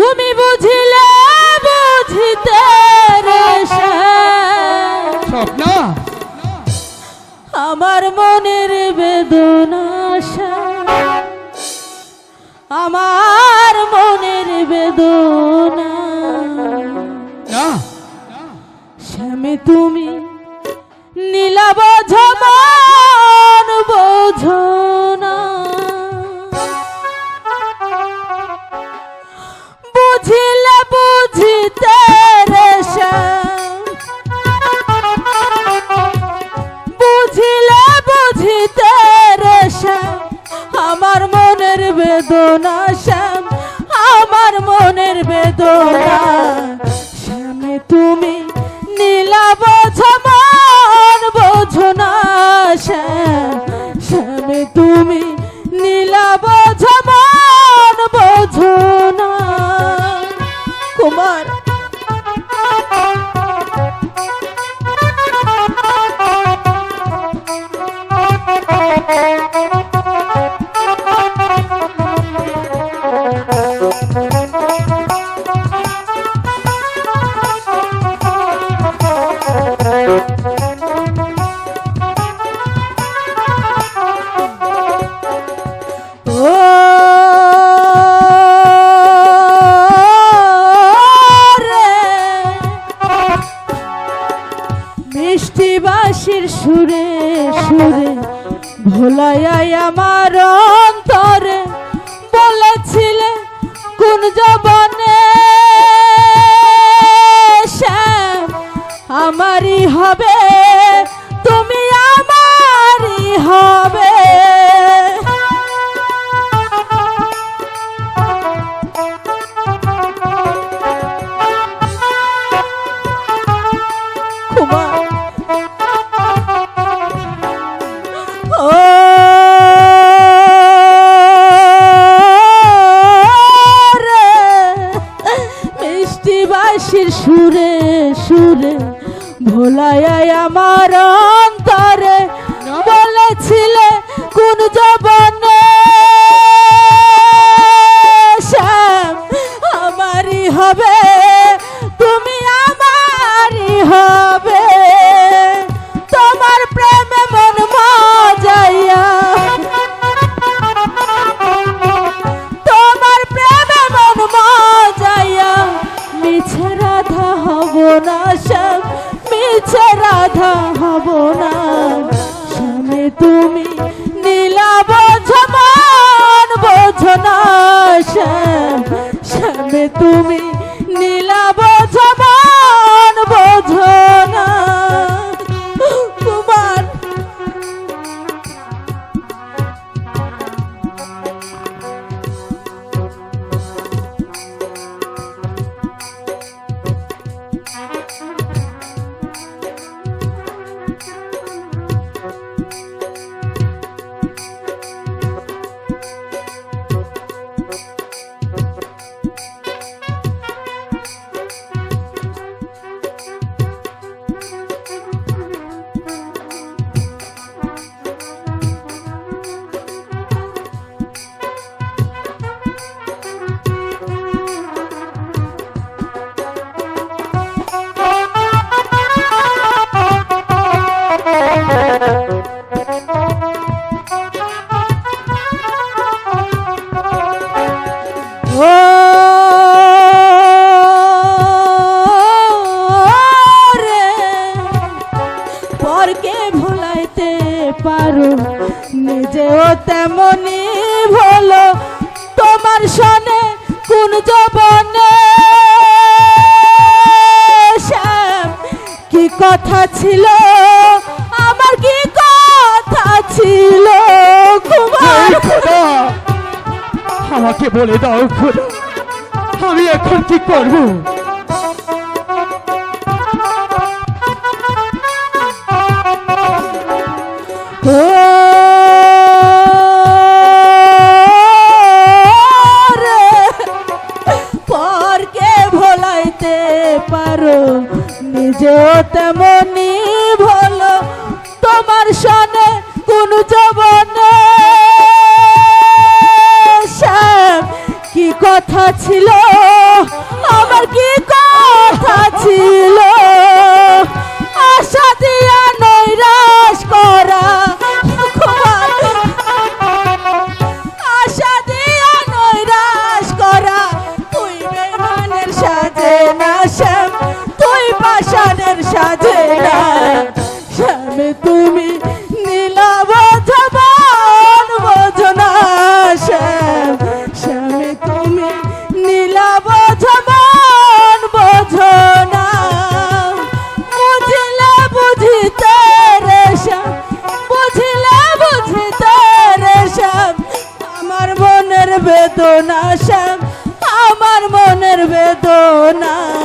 তুমি বুঝলে বুঝতে স্বপ্ন? আমার মনের বেদনাশা আমার মনের বেদনা। শ্যামে তুমি তুমি নীলাব হাসির সুরে সুরে ভোলায় আমার অন্তরে বলেছিলে কোন জবনে আমারই হবে ভোলায় আমার তুমি নীলাব পরকে ভুলাইতে পারো। নিজেও তেমনি ভোলো। তোমার সনে কোন জবনে কি কথা ছিল? আমার কি কথা ছিল? আমাকে বলে দাও আমি এখন কি করব? কথা ছিল। আমার কি কথা ছিল? মনের